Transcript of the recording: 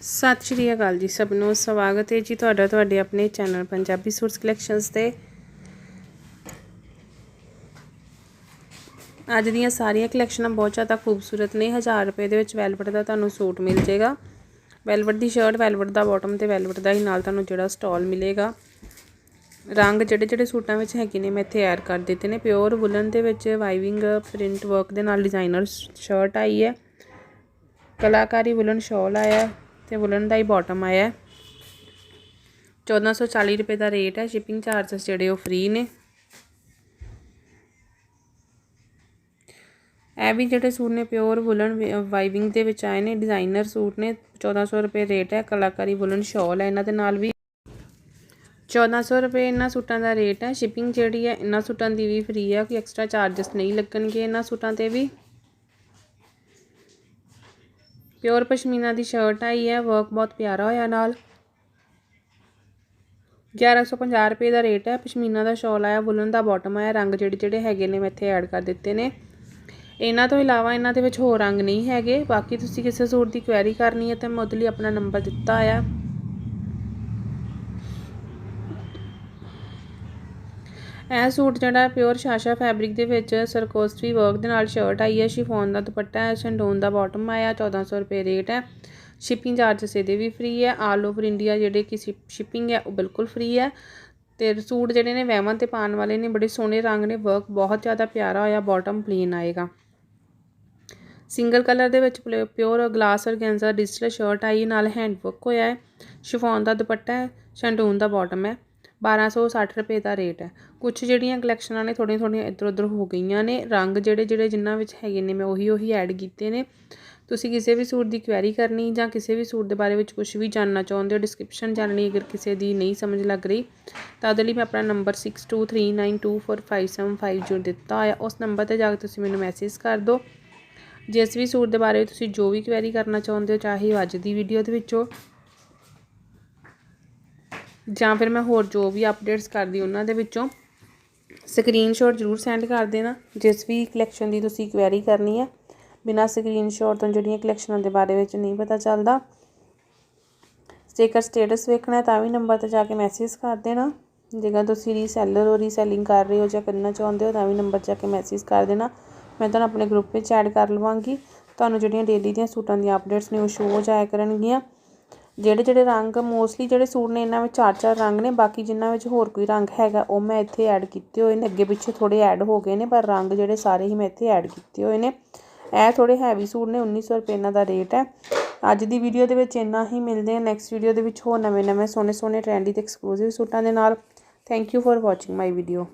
ਸਤਿ ਸ਼੍ਰੀ ਅਕਾਲ ਜੀ ਸਭ ਨੂੰ। ਸਵਾਗਤ ਹੈ ਜੀ ਤੁਹਾਡਾ ਤੁਹਾਡੇ ਆਪਣੇ ਚੈਨਲ ਪੰਜਾਬੀ ਸੂਟਸ ਕਲੈਕਸ਼ਨਸ ਤੇ। ਅੱਜ ਦੀਆਂ ਸਾਰੀਆਂ ਕਲੈਕਸ਼ਨਾਂ ਬਹੁਤ ਜ਼ਿਆਦਾ ਖੂਬਸੂਰਤ ਨੇ। 1000 ਰੁਪਏ ਦੇ ਵਿੱਚ ਵੈਲਵਟ ਦਾ ਤੁਹਾਨੂੰ ਸੂਟ ਮਿਲ ਜਾਏਗਾ ਵੈਲਵਟ ਦੀ ਸ਼ਰਟ ਵੈਲਵਟ ਦਾ ਬਾਟਮ ਤੇ ਵੈਲਵਟ ਦਾ ਹੀ ਨਾਲ ਤੁਹਾਨੂੰ ਜਿਹੜਾ ਸਟਾਲ ਮਿਲੇਗਾ। ਰੰਗ ਜਿਹੜੇ ਜਿਹੜੇ ਸੂਟਾਂ ਵਿੱਚ ਹੈਗੇ ਨੇ ਮੈਂ ਇੱਥੇ ਐਡ ਕਰ ਦਿੱਤੇ ਨੇ। ਪਿਓਰ ਵੁਲਨ ਦੇ ਵਿੱਚ ਵਾਈਵਿੰਗ ਪ੍ਰਿੰਟ ਵਰਕ ਦੇ ਨਾਲ ਡਿਜ਼ਾਈਨਰ ਸ਼ਰਟ ਆਈ ਹੈ। ਕਲਾਕਾਰੀ ਵੁਲਨ ਸ਼ਾਲ ਆਇਆ। ਤੇ ਵੁਲਨ ਦਾ ਹੀ ਬਾਟਮ ਆਇਆ 1440 ਰੁਪਏ ਦਾ ਰੇਟ ਹੈ। ਸ਼ਿਪਿੰਗ ਚਾਰजेस ਜਿਹੜੇ ਉਹ ਫ੍ਰੀ ਨੇ। ਇਹ ਵੀ ਜਿਹੜੇ ਸੂਟ ਨੇ ਪਿਓਰ ਵੁਲਨ ਵਾਈਵਿੰਗ ਦੇ ਵਿੱਚ ਆਏ ਨੇ। ਡਿਜ਼ਾਈਨਰ ਸੂਟ ਨੇ। 1400 ਰੁਪਏ ਰੇਟ ਹੈ। ਕਲਾਕਾਰੀ ਵੁਲਨ ਸ਼ਾਲ ਹੈ। ਇਹਨਾਂ ਦੇ ਨਾਲ ਵੀ 1400 ਰੁਪਏ ਇਹਨਾਂ ਸੂਟਾਂ ਦਾ ਰੇਟ ਹੈ। ਸ਼ਿਪਿੰਗ ਜਿਹੜੀ ਹੈ, ਇਹਨਾਂ ਸੂਟਾਂ ਦੀ ਵੀ ਫ੍ਰੀ ਹੈ। ਕੋਈ ਐਕਸਟਰਾ ਚਾਰजेस ਨਹੀਂ ਲੱਗਣਗੇ ਇਹਨਾਂ ਸੂਟਾਂ ਤੇ ਵੀ। ਪਿਓਰ ਪਸ਼ਮੀਨਾ ਦੀ ਸ਼ਰਟ ਆਈ ਹੈ ਵਰਕ ਬਹੁਤ ਪਿਆਰਾ ਹੋਇਆ ਨਾਲ। 1150 ਰੁਪਏ ਦਾ ਰੇਟ ਹੈ, ਪਸ਼ਮੀਨਾ ਦਾ ਸ਼ਾਲ ਆਇਆ ਵੁਲਨ ਦਾ ਬਾਟਮ ਆਇਆ, ਰੰਗ ਜਿਹੜੇ ਜਿਹੜੇ ਹੈਗੇ ਨੇ ਮੈਂ ਇੱਥੇ ਐਡ ਕਰ ਦਿੱਤੇ ਨੇ। ਇਹਨਾਂ ਤੋਂ ਇਲਾਵਾ ਇਹਨਾਂ ਦੇ ਵਿੱਚ ਹੋਰ ਰੰਗ ਨਹੀਂ ਹੈਗੇ, ਬਾਕੀ ਤੁਸੀਂ ਕਿਸੇ ਸੂਟ ਦੀ ਕੁਐਰੀ ਕਰਨੀ ਹੈ ਤਾਂ ਮੈਂ ਉਹਦੇ ਲਈ ਆਪਣਾ ਨੰਬਰ ਦਿੱਤਾ ਆ। ਇਹ ਸੂਟ ਜਿਹੜਾ ਪਿਓਰ ਸ਼ਾਸ਼ਾ ਫੈਬਰਿਕ ਦੇ ਵਿੱਚ ਸਰਕੋਸਟਰੀ ਵਰਕ ਦੇ ਨਾਲ ਸ਼ਰਟ ਆਈ ਹੈ, ਸ਼ਿਫੋਨ ਦਾ ਦੁਪੱਟਾ ਹੈ, ਸ਼ੰਡੋਨ ਦਾ ਬਾਟਮ ਆਇਆ 1400 ਰੁਪਏ ਰੇਟ ਹੈ। ਸ਼ਿਪਿੰਗ ਚਾਰजेस ਇਹਦੇ ਵੀ ਫ੍ਰੀ ਹੈ। ਆਲ ਓਵਰ ਇੰਡੀਆ ਜਿਹੜੇ ਕਿ ਸ਼ਿਪਿੰਗ ਹੈ, ਉਹ ਬਿਲਕੁਲ ਫ੍ਰੀ ਹੈ। ਤੇ ਸੂਟ ਜਿਹੜੇ ਨੇ ਵੈਵਨ ਤੇ ਪਾਣ ਵਾਲੇ ਨੇ, ਬੜੇ ਸੋਹਣੇ ਰੰਗ ਨੇ ਵਰਕ ਬਹੁਤ ਜ਼ਿਆਦਾ ਪਿਆਰਾ ਹੋਇਆ ਬਾਟਮ ਪਲੇਨ ਆਏਗਾ। ਸਿੰਗਲ ਕਲਰ ਦੇ ਵਿੱਚ pure glass organza digital shirt ਆਈ, ਨਾਲ ਹੈਂਡ ਵਰਕ ਹੋਇਆ ਹੈ। ਸ਼ਿਫੋਨ ਦਾ ਦੁਪੱਟਾ ਹੈ, ਸ਼ੰਡੋਨ ਦਾ ਬਾਟਮ ਹੈ। 1260 ਰੁਪਏ ਦਾ ਰੇਟ ਹੈ। ਕੁਝ ਜਿਹੜੀਆਂ ਕਲੈਕਸ਼ਨਾਂ ਨੇ ਥੋੜ੍ਹੀਆਂ ਥੋੜ੍ਹੀਆਂ ਇੱਧਰ ਉੱਧਰ ਹੋ ਗਈਆਂ ਨੇ। ਰੰਗ ਜਿਹੜੇ ਜਿਹੜੇ ਜਿੰਨਾਂ ਵਿੱਚ ਹੈਗੇ ਨੇ, ਮੈਂ ਉਹੀ ਉਹੀ ਐਡ ਕੀਤੇ ਨੇ। ਤੁਸੀਂ ਕਿਸੇ ਵੀ ਸੂਟ ਦੀ ਕੁਐਰੀ ਕਰਨੀ ਜਾਂ ਕਿਸੇ ਵੀ ਸੂਟ ਦੇ ਬਾਰੇ ਵਿੱਚ ਕੁਝ ਵੀ ਜਾਣਨਾ ਚਾਹੁੰਦੇ ਹੋ ਡਿਸਕ੍ਰਿਪਸ਼ਨ ਜਾਣਨੀ ਅਗਰ ਕਿਸੇ ਦੀ ਨਹੀਂ ਸਮਝ ਲੱਗ ਰਹੀ, ਤਾਂ ਉਹਦੇ ਲਈ ਮੈਂ ਆਪਣਾ ਨੰਬਰ 6239245750 ਜੁੜ ਦਿੱਤਾ ਹੋਇਆ, ਉਸ ਨੰਬਰ ਤੇ ਜਾ ਕੇ ਤੁਸੀਂ ਮੈਨੂੰ ਮੈਸੇਜ ਕਰ ਦਿਓ। ਜਿਸ ਵੀ ਸੂਟ ਦੇ ਬਾਰੇ ਤੁਸੀਂ ਜੋ ਵੀ ਕੁਐਰੀ ਕਰਨਾ ਚਾਹੁੰਦੇ ਹੋ, ਚਾਹੇ ਅੱਜ ਦੀ ਵੀਡੀਓ ਦੇ ਵਿੱਚੋਂ ਜਾਂ ਫਿਰ ਮੈਂ ਹੋਰ ਜੋ ਵੀ ਅਪਡੇਟਸ ਕਰਦੀ ਉਹਨਾਂ ਦੇ ਵਿੱਚੋਂ ਸਕਰੀਨਸ਼ਾਟ ਜ਼ਰੂਰ ਸੈਂਡ ਕਰ ਦੇਣਾ, ਜਿਸ ਵੀ ਕਲੈਕਸ਼ਨ ਦੀ ਤੁਸੀਂ ਕੁਐਰੀ ਕਰਨੀ ਹੈ ਬਿਨਾ ਸਕਰੀਨਸ਼ਾਟ ਤੋਂ ਜਿਹੜੀਆਂ ਕਲੈਕਸ਼ਨਾਂ ਦੇ ਬਾਰੇ ਵਿੱਚ ਨਹੀਂ ਪਤਾ ਚੱਲਦਾ। ਜੇਕਰ ਸਟੇਟਸ ਵੇਖਣਾ ਤਾਂ ਵੀ ਨੰਬਰ ਤੇ ਜਾ ਕੇ ਮੈਸੇਜ ਕਰ ਦੇਣਾ। ਜੇਕਰ ਤੁਸੀਂ ਰੀਸੈਲਰ ਹੋ ਰੀਸੈਲਿੰਗ ਕਰ ਰਹੇ ਹੋ ਜਾਂ ਕਰਨਾ ਚਾਹੁੰਦੇ ਹੋ ਤਾਂ ਵੀ ਨੰਬਰ ਜਾ ਕੇ ਮੈਸੇਜ ਕਰ ਦੇਣਾ। ਮੈਂ ਤੁਹਾਨੂੰ ਆਪਣੇ ਗਰੁੱਪ ਵਿੱਚ ਐਡ ਕਰ ਲਵਾਂਗੀ। ਤੁਹਾਨੂੰ ਜਿਹੜੀਆਂ ਡੇਲੀ ਦੀਆਂ ਸੂਟਾਂ ਦੀਆਂ ਅਪਡੇਟਸ ਨੇ ਉਹ ਸ਼ੋ ਹੋ ਜਾਇਆ ਕਰਨਗੀਆਂ। ਜਿਹੜੇ ਜਿਹੜੇ ਰੰਗ ਮੋਸਟਲੀ ਜਿਹੜੇ ਸੂਟ ਨੇ ਇਹਨਾਂ ਵਿੱਚ ਚਾਰ ਚਾਰ ਰੰਗ ਨੇ, ਬਾਕੀ ਜਿਨ੍ਹਾਂ ਵਿੱਚ ਹੋਰ ਕੋਈ ਰੰਗ ਹੈਗਾ, ਉਹ ਮੈਂ ਇੱਥੇ ਐਡ ਕੀਤੇ ਹੋਏ ਨੇ। ਅੱਗੇ ਪਿੱਛੇ ਥੋੜੇ ਐਡ ਹੋ ਗਏ ਨੇ, ਪਰ ਰੰਗ ਜਿਹੜੇ ਸਾਰੇ ਹੀ ਮੈਂ ਇੱਥੇ ਐਡ ਕੀਤੇ ਹੋਏ ਨੇ। ਇਹ ਥੋੜੇ ਹੈਵੀ ਸੂਟ ਨੇ 1900 ਰੁਪਏ ਇਹਨਾਂ ਦਾ ਰੇਟ ਹੈ। ਅੱਜ ਦੀ ਵੀਡੀਓ ਦੇ ਵਿੱਚ ਇੰਨਾ ਹੀ, ਮਿਲਦੇ ਹਾਂ ਨੈਕਸਟ ਵੀਡੀਓ ਦੇ ਵਿੱਚ ਹੋਰ ਨਵੇਂ ਨਵੇਂ ਸੋਹਣੇ ਸੋਹਣੇ ਟ੍ਰੈਂਡੀ ਤੇ ਐਕਸਕਲੂਸਿਵ ਸੂਟਾਂ ਦੇ ਨਾਲ। Thank you for watching my video